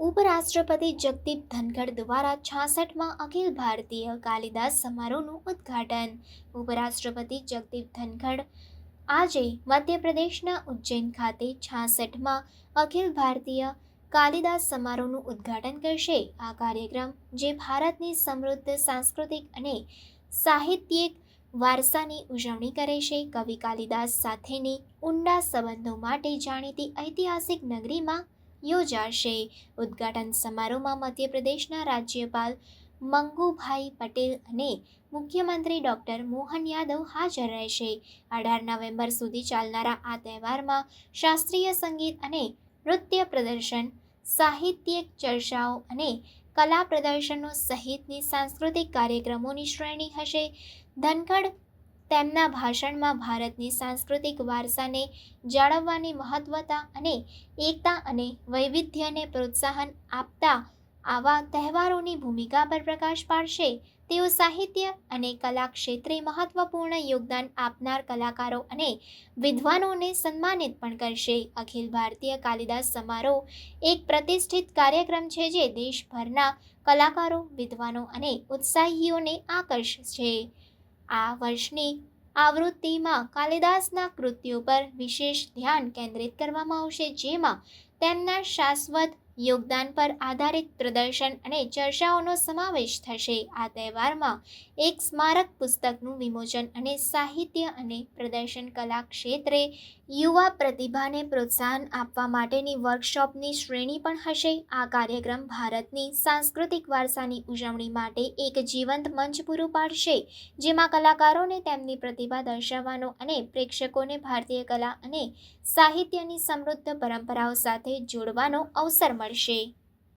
ઉપરાષ્ટ્રપતિ જગદીપ ધનખડ દ્વારા છાસઠમાં અખિલ ભારતીય કાલિદાસ સમારોહનું ઉદ્ઘાટન. ઉપરાષ્ટ્રપતિ જગદીપ ધનખડ આજે મધ્યપ્રદેશના ઉજ્જૈન ખાતે છાસઠમાં અખિલ ભારતીય કાલિદાસ સમારોહનું ઉદ્ઘાટન કરશે. આ કાર્યક્રમ, જે ભારતની સમૃદ્ધ સાંસ્કૃતિક અને સાહિત્યિક વારસાની ઉજવણી કરે છે. કવિ કાલિદાસ સાથેની ઊંડા સંબંધો માટે જાણીતી ઐતિહાસિક નગરીમાં યોજાશે. ઉદ્ઘાટન સમારોહમાં મધ્યપ્રદેશના રાજ્યપાલ મંગુભાઈ પટેલ અને મુખ્યમંત્રી ડૉક્ટર મોહન યાદવ હાજર રહેશે. અઢાર નવેમ્બર સુધી ચાલનારા આ તહેવારમાં શાસ્ત્રીય સંગીત અને નૃત્ય પ્રદર્શન, સાહિત્યિક ચર્ચાઓ અને કલા પ્રદર્શનો સહિતની સાંસ્કૃતિક કાર્યક્રમોની શ્રેણી હશે. ધનખડ તેમના ભાષણમાં ભારતની સાંસ્કૃતિક વારસાને જાળવવાની મહત્વતા અને એકતા અને વૈવિધ્યને પ્રોત્સાહન આપતા આવા તહેવારોની ભૂમિકા પર પ્રકાશ પાડશે, તેઓ સાહિત્ય અને કલા ક્ષેત્રે મહત્વપૂર્ણ યોગદાન આપનાર કલાકારો અને વિદ્વાનોને સન્માનિત પણ કરશે. અખિલ ભારતીય કાલિદાસ સમારોહ એક પ્રતિષ્ઠિત કાર્યક્રમ છે જે દેશભરના કલાકારો, વિદ્વાનો અને ઉત્સાહીઓને આકર્ષશે. આ વર્ષની આવૃત્તિમાં કાલિદાસના કૃત્યો પર વિશેષ ધ્યાન કેન્દ્રિત કરવામાં આવશે, જેમાં તેમના શાશ્વત યોગદાન પર આધારિત પ્રદર્શન અને ચર્ચાઓનો સમાવેશ થશે. આ તહેવારમાં એક સ્મારક પુસ્તકનું વિમોચન અને સાહિત્ય અને પ્રદર્શન કલા ક્ષેત્રે યુવા પ્રતિભાને પ્રોત્સાહન આપવા માટેની વર્કશોપની શ્રેણી પણ હશે. આ કાર્યક્રમ ભારતની સાંસ્કૃતિક વારસાની ઉજવણી માટે એક જીવંત મંચ પૂરું પાડશે, જેમાં કલાકારોને તેમની પ્રતિભા દર્શાવવાનો અને પ્રેક્ષકોને ભારતીય કલા અને સાહિત્યની સમૃદ્ધ પરંપરાઓ સાથે જોડવાનો અવસર મળશે.